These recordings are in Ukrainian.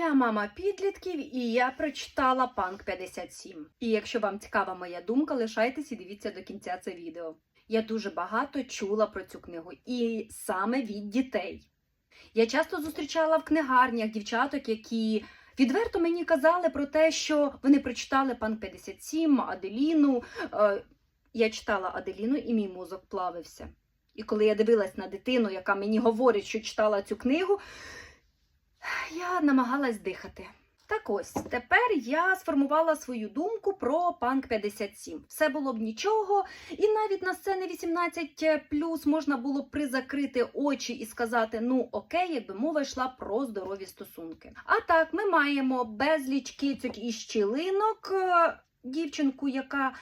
Я мама підлітків, і я прочитала Панк 57. І якщо вам цікава моя думка, лишайтесь і дивіться до кінця це відео. Я дуже багато чула про цю книгу, і саме від дітей. Я часто зустрічала в книгарнях дівчаток, які відверто мені казали про те, що вони прочитали Панк 57, Аделіну. Е, Я читала Аделіну, і мій мозок плавився. І коли я дивилась на дитину, яка мені говорить, що читала цю книгу, я намагалась дихати. Так ось, тепер я сформувала свою думку про Панк 57. Все було б нічого, і навіть на сцени 18 можна було б призакрити очі і сказати: ну окей, якби мова йшла про здорові стосунки. А так, ми маємо безліч кицьок і щілинок, е, дівчинку, яка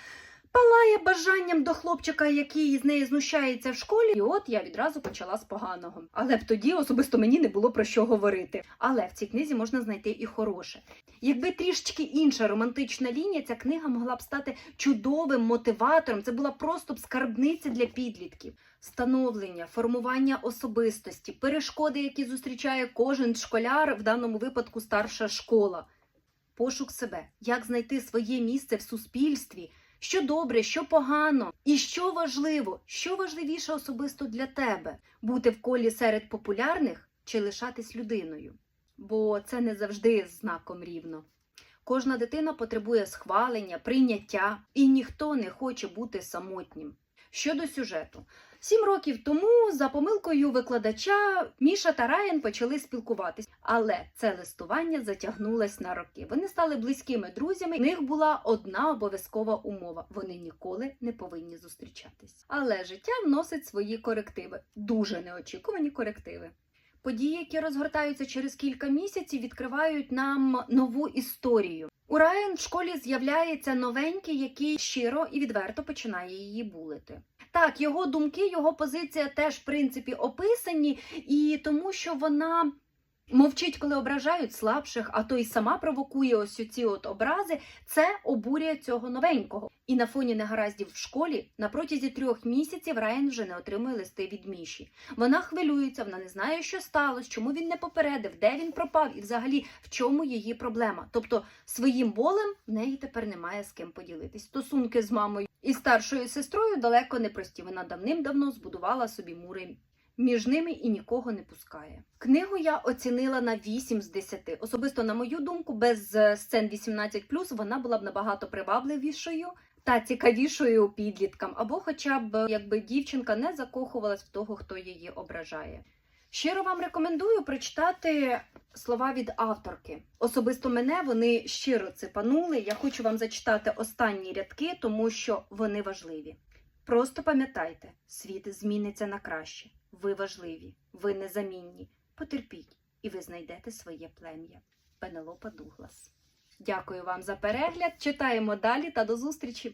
палає бажанням до хлопчика, який з неї знущається в школі. І от я відразу почала з поганого. Але б тоді особисто мені не було про що говорити. Але в цій книзі можна знайти і хороше. Якби трішечки інша романтична лінія, ця книга могла б стати чудовим мотиватором. Це була просто б скарбниця для підлітків. Становлення, формування особистості, перешкоди, які зустрічає кожен школяр, в даному випадку старша школа. Пошук себе, як знайти своє місце в суспільстві, що добре, що погано, і що важливо, що важливіше особисто для тебе бути в колі серед популярних чи лишатись людиною. Бо це не завжди знаком рівно. Кожна дитина потребує схвалення, прийняття, і ніхто не хоче бути самотнім. Щодо сюжету, сім років тому, за помилкою викладача, Міша та Райан почали спілкуватись, але це листування затягнулось на роки. Вони стали близькими друзями. У них була одна обов'язкова умова: вони ніколи не повинні зустрічатись. Але життя вносить свої корективи, дуже неочікувані корективи. Події, які розгортаються через кілька місяців, відкривають нам нову історію. У Райан в школі з'являється новенький, який щиро і відверто починає її булити. Так, його думки, його позиція теж в принципі описані, і тому що вона мовчить, коли ображають слабших, а то й сама провокує ось ці от образи. Це обурює цього новенького. І на фоні негараздів в школі на протязі трьох місяців Райан вже не отримує листи від Міші. Вона хвилюється, вона не знає, що сталося, чому він не попередив, де він пропав, і взагалі в чому її проблема. Тобто своїм болем в неї тепер немає з ким поділитись. Стосунки з мамою і старшою сестрою далеко не прості. Вона давним-давно збудувала собі мури. Між ними і нікого не пускає. Книгу я оцінила на 8 з 10. Особисто, на мою думку, без е, сцен 18+, вона була б набагато привабливішою та цікавішою підліткам, або хоча б якби дівчинка не закохувалась в того, хто її ображає. Щиро вам рекомендую прочитати слова від авторки. Особисто мене вони щиро цепанули. Я хочу вам зачитати останні рядки, тому що вони важливі. Просто пам'ятайте, світ зміниться на краще. Ви важливі, ви незамінні. Потерпіть, і ви знайдете своє плем'я. Пенелопа Дуглас. Дякую вам за перегляд. Читаємо далі та до зустрічі!